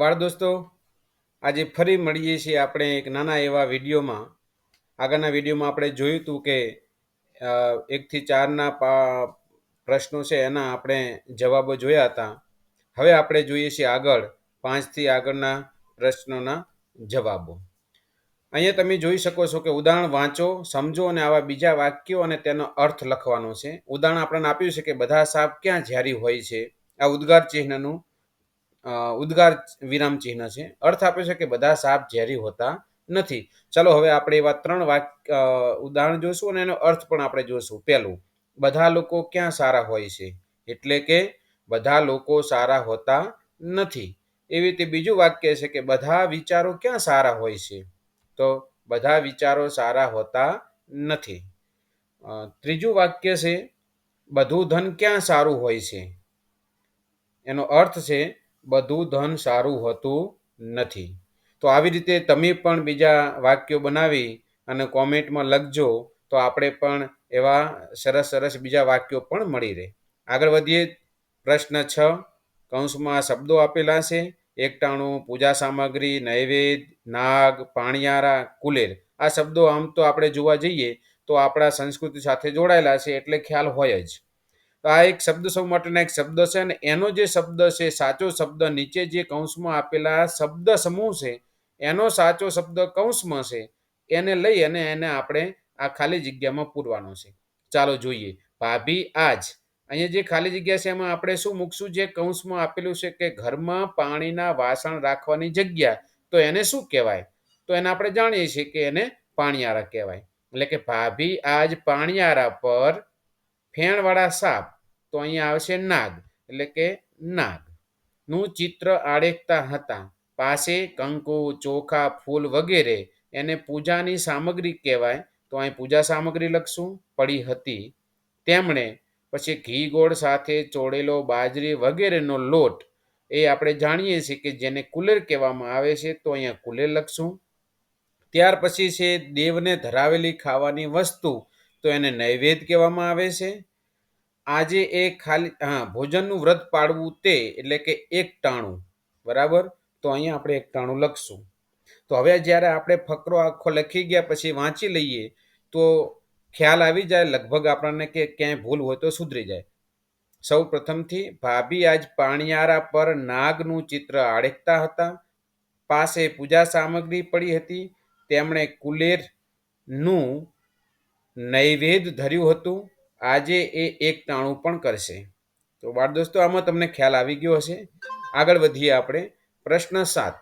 બાળ દોસ્તો, આજે ફરી મળીએ છીએ આપણે એક નાના એવા વિડીયોમાં. આગળના વિડીયોમાં આપણે જોયું હતું કે એકથી ચારના પ્રશ્નો છે એના આપણે જવાબો જોયા હતા. હવે આપણે જોઈએ છીએ આગળ, પાંચથી આગળના પ્રશ્નોના જવાબો. અહીંયા તમે જોઈ શકો છો કે ઉદાહરણ વાંચો, સમજો અને આવા બીજા વાક્યો અને તેનો અર્થ લખવાનો છે. ઉદાહરણ આપણને આપ્યું છે કે બધા સાપ ક્યાં ઝેરી હોય છે? આ ઉદ્ગાર ચિહ્નનું ઉદ્ગાર વિરામ ચિહ્ન છે. અર્થ આપે છે કે બધા સાપ ઝેરી હોતા નથી. ચાલો હવે આપણે એવા ત્રણ વાક્ય ઉદાહરણ જોઈશું અને એનો અર્થ પણ આપણે જોઈશું પહેલું, બધા લોકો ક્યાં સારા હોય છે? એટલે કે બધા લોકો સારા હોતા નથી. એવી રીતે બીજું વાક્ય છે કે બધા વિચારો ક્યાં સારા હોય છે? તો બધા વિચારો સારા હોતા નથી. ત્રીજું વાક્ય છે, બધું ધન ક્યાં સારું હોય છે? એનો અર્થ છે બધું ધન સારું હોતું નથી. તો આવી રીતે તમે પણ બીજા વાક્યો બનાવી અને કોમેન્ટમાં લખજો, તો આપણે પણ એવા સરસ સરસ બીજા વાક્યો પણ મળી રહે. આગળ વધીએ, પ્રશ્ન છ, કૌંસમાં શબ્દો આપેલા છે, એકટાણું, પૂજા સામગ્રી, નૈવેદ્ય, નાગ, પાણિયારા, કુલેર. આ શબ્દો આમ તો આપણે જોવા જઈએ, તો આપણા સંસ્કૃતિ સાથે જોડાયેલા છે, એટલે ખ્યાલ હોય જ. તો આ એક શબ્દ સમૂહ માટેના એક શબ્દ છે અને એનો જે શબ્દ છે, સાચો શબ્દ નીચે જે કૌંસમાં આપેલા શબ્દ સમૂહ છે, એનો સાચો શબ્દ કૌંસમાં છે, એને લઈ અને એને આપણે આ ખાલી જગ્યામાં પૂરવાનો છે. ચાલો જોઈએ. ભાભી આજ. અહીંયા જે ખાલી જગ્યા છે, એમાં આપણે શું મૂકશું? જે કૌંસમાં આપેલું છે કે ઘરમાં પાણીના વાસણ રાખવાની જગ્યા. તો એને શું કહેવાય? તો એને આપણે જાણીએ છીએ કે એને પાણીયારા કહેવાય. એટલે કે ભાભી આજ પાણીયારા પર ફેણવાળા સાપ તો અહીંયા આવશે નાગ, એટલે કે નાગ. નું ચિત્ર આડેકતા હતા. પાસે કંકુ, ચોખા, ફૂલ વગેરે એને પૂજાની સામગ્રી કહેવાય. તો અહીં પૂજા સામગ્રી લખશું. પડી હતી. તેમણે પછી ઘી ગોળ સાથે ચોળેલો બાજરી વગેરેનો લોટ એ આપણે જાણીએ છીએ કે જેને કુલેર કહેવામાં આવે છે તો અહીંયા કુલેર લખશું. ત્યાર પછી છે દેવને ધરાવેલી ખાવાની વસ્તુ તો એને નૈવેદ્ય કહેવામાં આવે છે. આજે એ ખાલી, હા, ભોજનનું વ્રત પાડવું તે એટલે કે એક ટાણું, બરાબર? તો અહીંયા આપણે એક ટાણું લખશું. તો હવે જ્યારે આપણે ફકરો આખો લખી ગયા પછી વાંચી લઈએ, તો ખ્યાલ આવી જાય, લગભગ આપણને કે ક્યાંય ભૂલ હોય તો સુધરી જાય. સૌ પ્રથમથી, ભાભી આજ પાણિયારા પર નાગનું ચિત્ર આડેકતા હતા. પાસે પૂજા સામગ્રી પડી હતી. તેમણે કુલેરનું નૈવેદ્ય ધર્યું હતું. આજે એ એક ટાણું પણ કરશે. તો બાળ દોસ્તો, આમાં તમને ખ્યાલ આવી ગયો હશે. આગળ વધીએ આપણે. પ્રશ્ન સાત.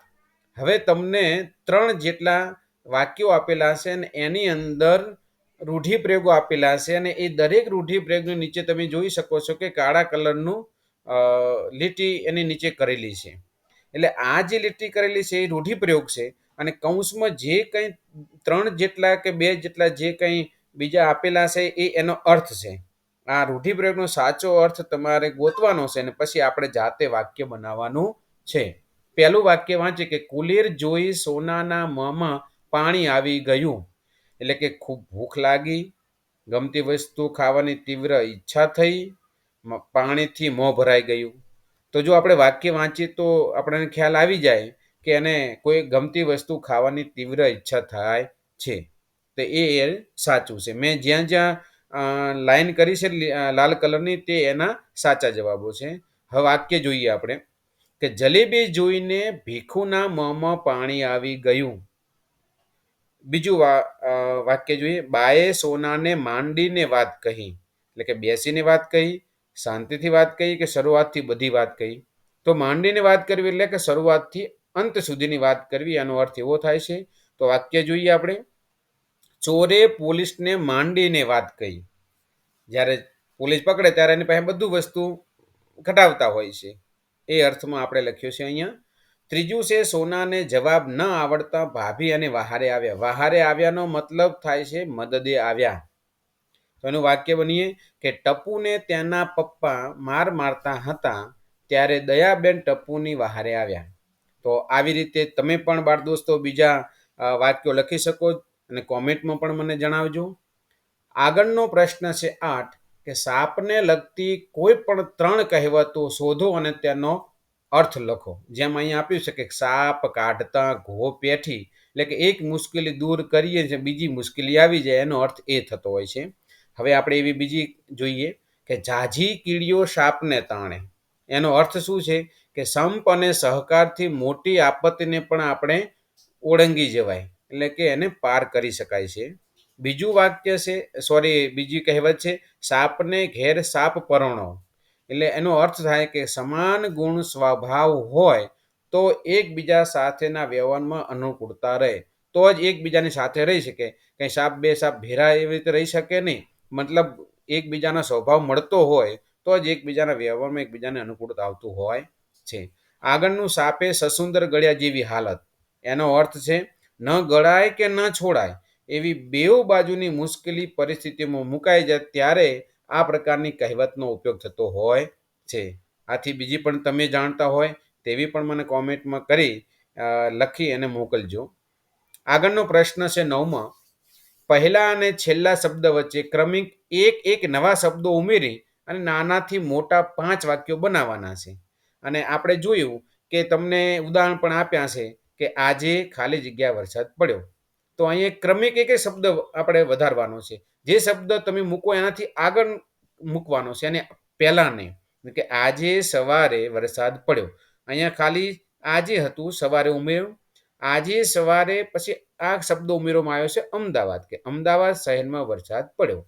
હવે તમને ત્રણ જેટલા વાક્યો આપેલા હશે અને એની અંદર રૂઢિપ્રયોગો આપેલા છે અને એ દરેક રૂઢિપ્રયોગની નીચે તમે જોઈ શકો છો કે કાળા કલરનું લીટી એની નીચે કરેલી છે. એટલે આ જે લીટી કરેલી છે એ રૂઢિપ્રયોગ છે અને કૌંસમાં જે કંઈ ત્રણ જેટલા કે બે જેટલા જે કંઈ બીજા આપેલા છે એ એનો અર્થ છે. આ રૂઢિપ્રયોગનો સાચો અર્થ તમારે ગોતવાનો છે અને પછી આપણે જાતે વાક્ય બનાવવાનું છે. પહેલું વાક્ય વાંચે કે, કુલેર જોઈ સોનાના મોંમાં પાણી આવી ગયું. એટલે કે, ખૂબ ભૂખ લાગી, ગમતી વસ્તુ ખાવાની તીવ્ર ઈચ્છા થઈ પાણીથી મોં ભરાઈ ગયું. તો જો આપણે વાક્ય વાંચીએ તો આપણને ખ્યાલ આવી જાય કે એને કોઈ ગમતી વસ્તુ ખાવાની તીવ્ર ઈચ્છા થાય છે. તો એ એ સાચું છે. મેં જ્યાં જ્યાં લાઈન કરી છે લાલ કલરની તે એના સાચા જવાબો છે. હવે વાક્ય જોઈએ આપણે કે જલેબી જોઈને ભીખુના મોંમાં પાણી આવી ગયું. બીજું વાક્ય જોઈએ. બાએ સોનાને માંડીને વાત કહી. એટલે કે બેસીને વાત કહી, શાંતિથી વાત કહી કે શરૂઆતથી બધી વાત કહી. તો માંડીને વાત કરવી એટલે કે શરૂઆતથી અંત સુધીની વાત કરવી, એનો અર્થ એવો થાય છે. તો વાક્ય જોઈએ આપણે. ચોરે પોલીસને માંડીને વાત કહી. જ્યારે પોલીસ પકડે ત્યારે એની પાસે બધું વસ્તુ ઘટાવતા હોય છે. એ અર્થમાં આપણે લખ્યું છે અહીંયા, ત્રીજું છે, સોનાને જવાબ ન આવડતા ભાભી અને વહારે આવ્યા. વહારે આવ્યાનો મતલબ થાય છે મદદે આવ્યા. તો એનું વાક્ય બનીએ કે ટપુને તેના પપ્પા માર મારતા હતા ત્યારે દયાબેન ટપુની વહારે આવ્યા. તો આવી રીતે તમે પણ બાળ દોસ્તો બીજા વાક્યો લખી શકો અને કોમેન્ટમાં પણ મને જણાવજો. આગળનો પ્રશ્ન છે આઠ, કે સાપને લગતી કોઈ પણ ત્રણ કહેવતો શોધો અને તેનો અર્થ લખો. જેમ અહીંયા આપ્યું છે કે સાપ, કાઢતા, ઘો, પેઠી, એટલે કે એક મુશ્કેલી દૂર કરીએ છે બીજી મુશ્કેલી આવી જાય, એનો અર્થ એ થતો હોય છે. હવે આપણે એવી બીજી જોઈએ કે ઝાઝી કીડીઓ સાપને તાણે. એનો અર્થ શું છે? કે સંપ અને સહકારથી મોટી આપત્તિને પણ આપણે ઓળંગી જવાય. એટલે કે એને પાર કરી શકાય છે. બીજું વાક્ય છે સોરી બીજી કહેવત છે, સાપને ઘેર સાપ પરણો. એટલે એનો અર્થ થાય કે સમાન ગુણ સ્વભાવ હોય તો એકબીજા સાથેના વ્યવહારમાં અનુકૂળતા રહે. તો જ એકબીજાની સાથે રહી શકે. કંઈ સાપ બે સાપ ભેરા એવી રીતે રહી શકે નહીં. મતલબ એકબીજાનો સ્વભાવ મળતો હોય તો જ એકબીજાના વ્યવહારમાં એકબીજાને અનુકૂળતા આવતું હોય છે. આગળનું સાપે સસુંદર ગળ્યા જેવી હાલત. એનો અર્થ છે ન ગળાય કે ન છોડાય એવી બેઉ બાજુની મુશ્કેલી પરિસ્થિતિમાં મુકાઈ જાય ત્યારે આ પ્રકારની કહેવતનો ઉપયોગ થતો હોય છે. આથી બીજી પણ તમે જાણતા હોય તેવી પણ મને કોમેન્ટમાં કરી લખી અને મોકલજો. આગળનો પ્રશ્ન છે નવમાં. પહેલા અને છેલ્લા શબ્દ વચ્ચે ક્રમિક એક એક નવા શબ્દો ઉમેરી અને નાનાથી મોટા પાંચ વાક્યો બનાવવાના છે. અને આપણે જોયું કે તમને ઉદાહરણ પણ આપ્યા છે. કે આજે ખાલી જગ્યા વરસાદ પડ્યો. તો અહીંયા ક્રમિક એક શબ્દ આપણે વધારવાનો છે. જે શબ્દ તમે મૂકો એનાથી આગળ મૂકવાનો છે અને પહેલાં નહીં કે આજે સવારે વરસાદ પડ્યો. અહીંયા ખાલી આજે હતું, સવારે ઉમેર્યું. આજે સવારે પછી આ શબ્દ ઉમેરવામાં આવ્યો છે અમદાવાદ, કે અમદાવાદ શહેરમાં વરસાદ પડ્યો.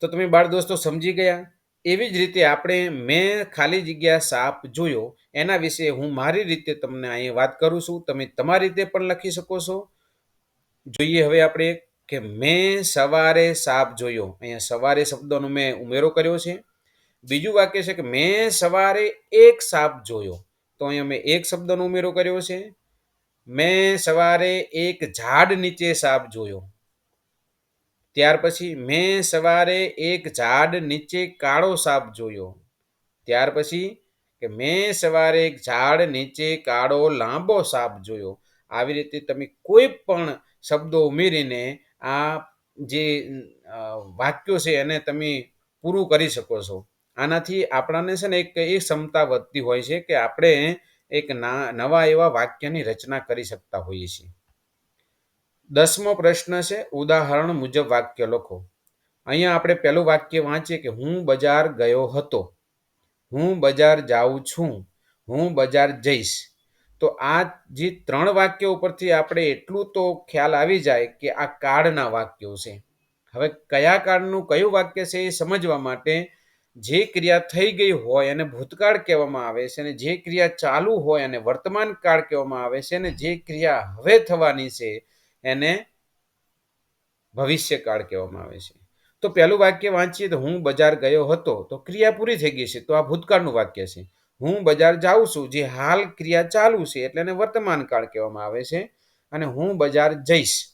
તો તમે બાળ દોસ્તો સમજી ગયા? એવી જ રીતે આપણે મેં ખાલી જગ્યા સાપ જોયો, એના વિશે હું મારી રીતે તમને અહીં વાત કરું છું. તમે તમારી રીતે પણ લખી શકો છો. જોઈએ હવે આપણે કે મેં સવારે સાપ જોયો. અહીંયા સવારે શબ્દનો મેં ઉમેરો કર્યો છે. બીજું વાક્ય છે કે મેં સવારે એક સાપ જોયો. તો અહીંયા મેં એક શબ્દનો ઉમેરો કર્યો છે. મેં સવારે એક ઝાડ નીચે સાપ જોયો. ત્યાર પછી મેં સવારે એક ઝાડ નીચે કાળો સાપ જોયો. ત્યાર પછી કે મેં સવારે એક ઝાડ નીચે કાળો લાંબો સાપ જોયો. આવી રીતે તમે કોઈ પણ શબ્દો ઉમેરીને આ જે વાક્યો છે એને તમે પૂરું કરી શકો છો. આનાથી આપણાને છે ને એક એ ક્ષમતા વધતી હોય છે કે આપણે એક નવા એવા વાક્યની રચના કરી શકતા હોઈએ છીએ. દસમો પ્રશ્ન છે, ઉદાહરણ મુજબ વાક્ય લખો. અહીંયા આપણે પહેલું વાક્ય વાંચીએ કે, હું બજાર ગયો હતો. હું બજાર જાઉં છું. હું બજાર જઈશ. તો આ જે ત્રણ વાક્યો ઉપરથી આપણે એટલું તો ખ્યાલ આવી જાય કે આ કાળના વાક્યો છે. હવે કયા કાળનું કયું વાક્ય છે એ સમજવા માટે જે ક્રિયા થઈ ગઈ હોય એને ભૂતકાળ કહેવામાં આવે છે અને જે ક્રિયા ચાલુ હોય અને વર્તમાન કાળ કહેવામાં આવે છે અને જે ક્રિયા હવે થવાની છે એને ભવિષ્યકાળ કહેવામાં આવે છે. તો પહેલું વાક્ય વાંચીએ તો હું બજાર ગયો હતો તો ક્રિયા પૂરી થઈ ગઈ છે. તો આ ભૂતકાળનું વાક્ય છે. હું બજાર જાઉં છું, જે હાલ ક્રિયા ચાલુ છે એટલે એને વર્તમાન કાળ કહેવામાં આવે છે. અને હું બજાર જઈશ.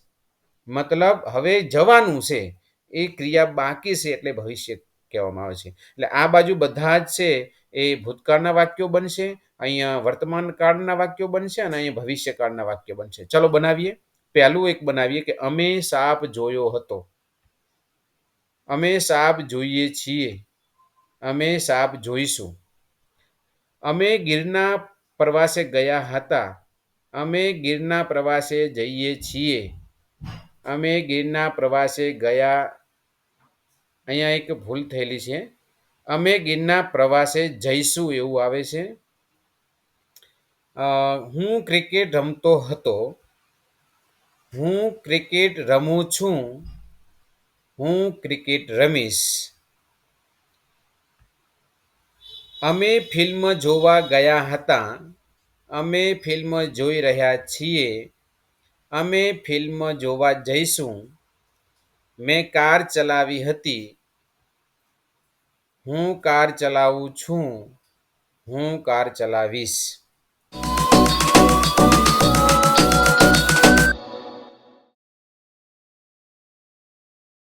મતલબ હવે જવાનું છે. એ ક્રિયા બાકી છે એટલે ભવિષ્ય કહેવામાં આવે છે. એટલે આ બાજુ બધા જ છે, એ ભૂતકાળના વાક્યો બનશે, અહીંયા વર્તમાન કાળના વાક્યો બનશે અને અહીંયા ભવિષ્યકાળના વાક્ય બનશે. ચલો બનાવીએ. પહેલું એક બનાવીએ કે અમે સાપ જોયો હતો. અમે સાપ જોઈએ છીએ. અમે સાપ જોઈશું. અમે ગીરના પ્રવાસે ગયા હતા. અમે ગીરના પ્રવાસે જઈએ છીએ. અમે ગીરના પ્રવાસે ગયા. અહીંયા એક ભૂલ થયેલી છે. અમે ગીરના પ્રવાસે જઈશું એવું આવે છે. હું ક્રિકેટ રમતો હતો. હું ક્રિકેટ રમું છું. હું ક્રિકેટ રમીશ. અમે ફિલ્મ જોવા ગયા હતા. અમે ફિલ્મ જોઈ રહ્યા છીએ. અમે ફિલ્મ જોવા જઈશું. મેં કાર ચલાવી હતી. હું કાર ચલાવું છું. હું કાર ચલાવીશ.